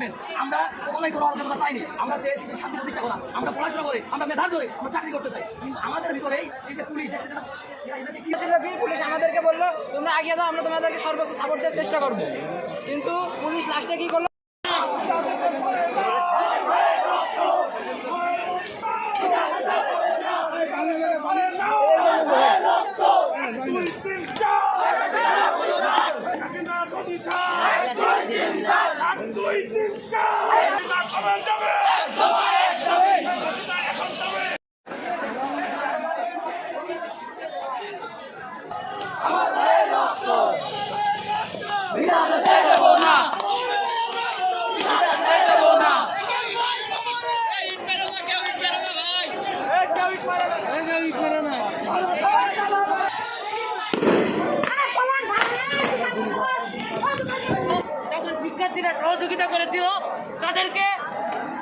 দেখবেন আমরা কখনোই কোনো আলোচনা চাইনি। আমরা চেয়েছি যে শান্তি প্রতিষ্ঠা করা। আমরা পড়াশোনা করে আমরা মেধা ধরে আমরা চাকরি করতে চাই। কিন্তু আমাদের ভিতরেই এই যে পুলিশ দেখছে পুলিশ আমাদেরকে বলল তোমরা আগিয়ে যাও আমরা তোমাদেরকে সর্বোচ্চ সাপোর্ট দেওয়ার চেষ্টা করব। কিন্তু পুলিশ লাস্টে কি করল? শিক্ষার্থীরা সহযোগিতা করেছিল। তাদেরকে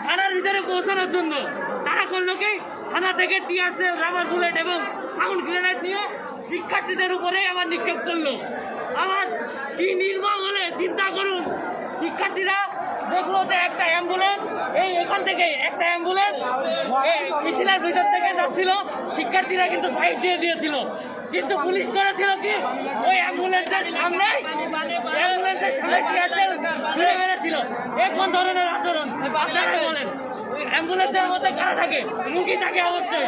থানার ভিতরে পৌঁছানোর জন্য। তারা করল কি? থানা থেকে টিয়ারসে রাবার বুলেট এবং সাউন্ড গ্রেনেড নিয়ে শিক্ষার্থীদের উপরে আবার নিক্ষেপ করল। আবার কি নির্মম হলে চিন্তা করুন। শিক্ষার্থীরা দেখল যে একটা অ্যাম্বুলেন্স এই এখান থেকে একটা অ্যাম্বুলেন্স মিছিলের ভিতর থেকে যাচ্ছিল। শিক্ষার্থীরা কিন্তু সাইড দিয়ে দিয়েছিল। কিন্তু পুলিশ করেছিল কি? ওই অ্যাম্বুলেন্সের সামনে অ্যাম্বুলেন্সের সামনে টিয়ারসেল ছুড়ে মেরেছিল। এখন ধরনের আচরণ আপনারা বলেন। অ্যাম্বুলেন্সের মধ্যে কারা থাকে? মুখি থাকে অবশ্যই।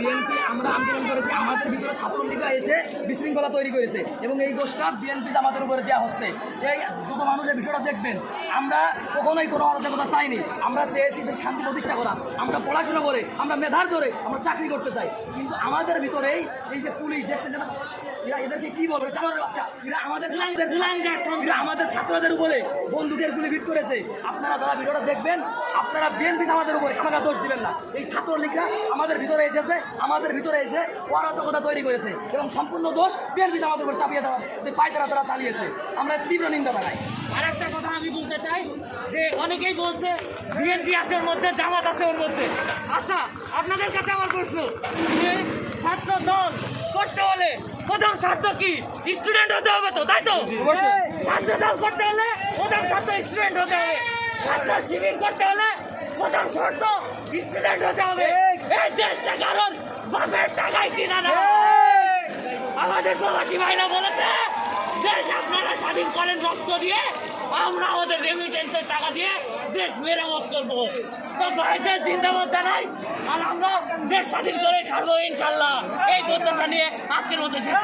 বিএনপি, আমরা আন্দোলন করেছি। আমাদের ভিতরে ছাত্রলীগরা এসে বিশৃঙ্খলা তৈরি করেছে এবং এই দোষটা বিএনপি আমাদের উপরে দেওয়া হচ্ছে। এই যত মানুষের বিষয়টা দেখবেন, আমরা কখনোই কোনো অরাজকতা চাইনি। আমরা চেয়েছি শান্তি প্রতিষ্ঠা করা। আমরা পড়াশোনা করে, আমরা মেধার ধরে আমরা চাকরি করতে চাই। কিন্তু আমাদের ভিতরেই এই যে পুলিশ দেখছেন এরা এদেরকে কি বলবে? চালানোর বাচ্চা। এরা আমাদের এরা আমাদের ছাত্রদের উপরে বন্দুকের গুলি ভিট করেছে। আপনারা যারা ভিডিওটা দেখবেন আপনারা বিএনপি আমাদের উপরে আমাকে দোষ দিবেন না। এই ছাত্রলীগরা আমাদের ভিতরে এসেছে আমাদের ভিতরে এসে অরাজকতা তৈরি করেছে এবং সম্পূর্ণ দোষ বিএনপি আমাদের উপর চাপিয়ে দেওয়া যে পায়তারা তারা চালিয়েছে। আমরা তীব্র নিন্দা জানাই। আর একটা কথা আমি বলতে চাই যে অনেকেই বলছে বিএনপি আছে ওর মধ্যে জামাত আছে ওর মধ্যে। আচ্ছা আপনাদের কাছে আমার প্রশ্ন যে ছাত্র প্রথম শর্ত কি? স্টুডেন্ট হতে হবে তো তাই তো? ছাত্র দল করতে হলে প্রথম স্বার্থ স্টুডেন্ট হতে হবে। ছাত্র শিবির করতে হলে প্রথম শর্ত স্টুডেন্ট হতে হবে। এই দেশটা কারণ বাপের টাকায় কিনা না আমাদের প্রবাসী ভাইরা বলেছে দেশ আপনারা স্বাধীন করেন রক্ত দিয়ে আমরা রেমিটেন্সের টাকা দিয়ে দেশ মেরামত করব। তো ভাইদের জিন্দাবাদ জানাই, আর আমরা দেশ স্বাধীন করে ছাড়বো ইনশাল্লাহ। এই প্রত্যাশা নিয়ে আজকের মতো শেষ